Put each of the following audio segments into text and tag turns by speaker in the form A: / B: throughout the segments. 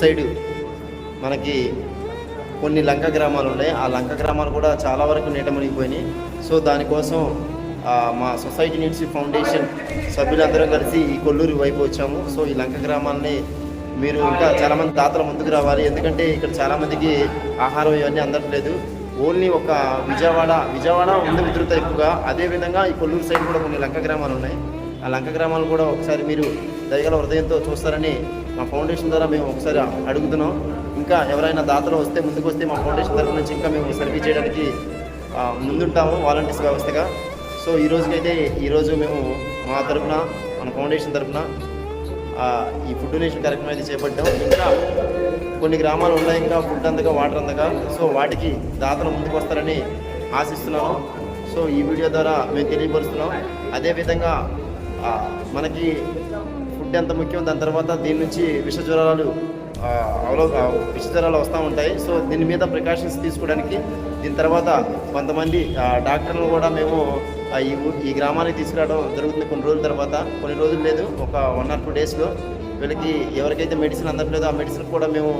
A: Side మనకి కొన్ని లంక గ్రామాలు ఉన్నాయి. ఆ లంక గ్రామాలు కూడా చాలా వరకు నీట మునిగిపోయినాయి. సో దానికోసం మా సొసైటీ నీడ్స్ ఫౌండేషన్ సభ్యులందరం కలిసి ఈ కొల్లూరు వైపు వచ్చాము. సో ఈ లంక గ్రామాలని మీరు ఇంకా చాలామంది దాతల ముందుకు రావాలి. ఎందుకంటే ఇక్కడ చాలామందికి ఆహారం ఇవన్నీ అందట్లేదు. ఓన్లీ ఒక విజయవాడ విజయవాడ ఉంది ఉధృత ఎక్కువగా. అదేవిధంగా ఈ కొల్లూరు సైడ్ కూడా కొన్ని లంక గ్రామాలు ఉన్నాయి. ఆ లంక గ్రామాలు కూడా ఒకసారి మీరు దయగల హృదయంతో చూస్తారని మా ఫౌండేషన్ ద్వారా మేము ఒకసారి అడుగుతున్నాం. ఇంకా ఎవరైనా దాతలు వస్తే ముందుకు వస్తే మా ఫౌండేషన్ తరఫు నుంచి ఇంకా మేము సర్వీస్ చేయడానికి ముందుంటాము వాలంటీర్స్ వ్యవస్థగా. సో ఈ రోజుకైతే ఈరోజు మేము మా తరఫున మన ఫౌండేషన్ తరఫున ఈ ఫుడ్ డొనేషన్ కార్యక్రమం అయితే చేపట్టాం. ఇంకా కొన్ని గ్రామాలు ఉన్నాయి ఇంకా ఫుడ్ అందగా వాటర్ అందగా సో వాటికి దాతలు ముందుకు వస్తారని ఆశిస్తున్నాను. సో ఈ వీడియో ద్వారా మేము తెలియపరుస్తున్నాం. అదేవిధంగా మనకి ఫుడ్ ఎంత ముఖ్యం. దాని తర్వాత దీని నుంచి విష జ్వరాలు అవలో విష జ్వరాలు వస్తూ ఉంటాయి. సో దీని మీద ప్రికాషన్స్ తీసుకోవడానికి దీని తర్వాత కొంతమంది ఆ, డాక్టర్లు కూడా మేము ఈ ఈ గ్రామానికి తీసుకురావడం జరుగుతుంది కొన్ని రోజుల తర్వాత. కొన్ని రోజులు లేదు ఒక వన్ ఆర్ టూ డేస్లో వీళ్ళకి ఎవరికైతే మెడిసిన్ అందట్లేదో ఆ మెడిసిన్ కూడా మేము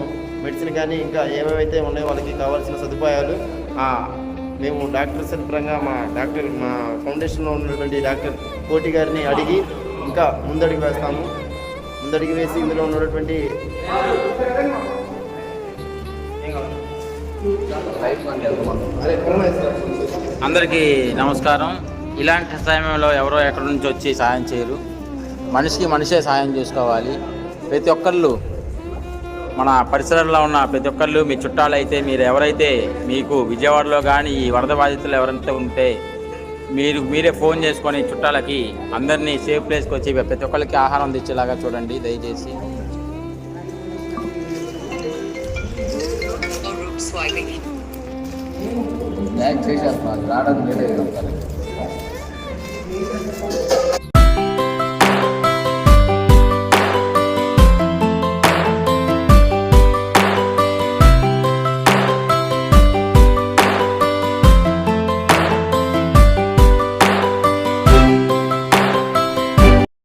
A: మెడిసిన్ కానీ ఇంకా ఏమేమైతే ఉన్నాయో వాళ్ళకి కావాల్సిన సదుపాయాలు మేము డాక్టర్ పరంగా మా డాక్టర్ మా ఫౌండేషన్లో ఉన్నటువంటి డాక్టర్ కోటి గారిని అడిగి ఇంకా ముందడికి వేస్తాము. ముందడికి వేసి ఇందులో ఉన్నటువంటి
B: అందరికీ నమస్కారం. ఇలాంటి సమయంలో ఎవరో ఎక్కడి నుంచి వచ్చి సాయం చేయరు. మనిషికి మనిషే సాయం చేసుకోవాలి. ప్రతి ఒక్కళ్ళు మన పరిసరాల్లో ఉన్న ప్రతి ఒక్కళ్ళు మీ చుట్టాలు అయితే మీరు ఎవరైతే మీకు విజయవాడలో కానీ ఈ వరద బాధితులు ఎవరైతే ఉంటే మీరు మీరే ఫోన్ చేసుకొని చుట్టాలకి అందరినీ సేఫ్ ప్లేస్కి వచ్చి ప్రతి ఒక్కరికి ఆహారం తెచ్చేలాగా చూడండి దయచేసి. రావడానికి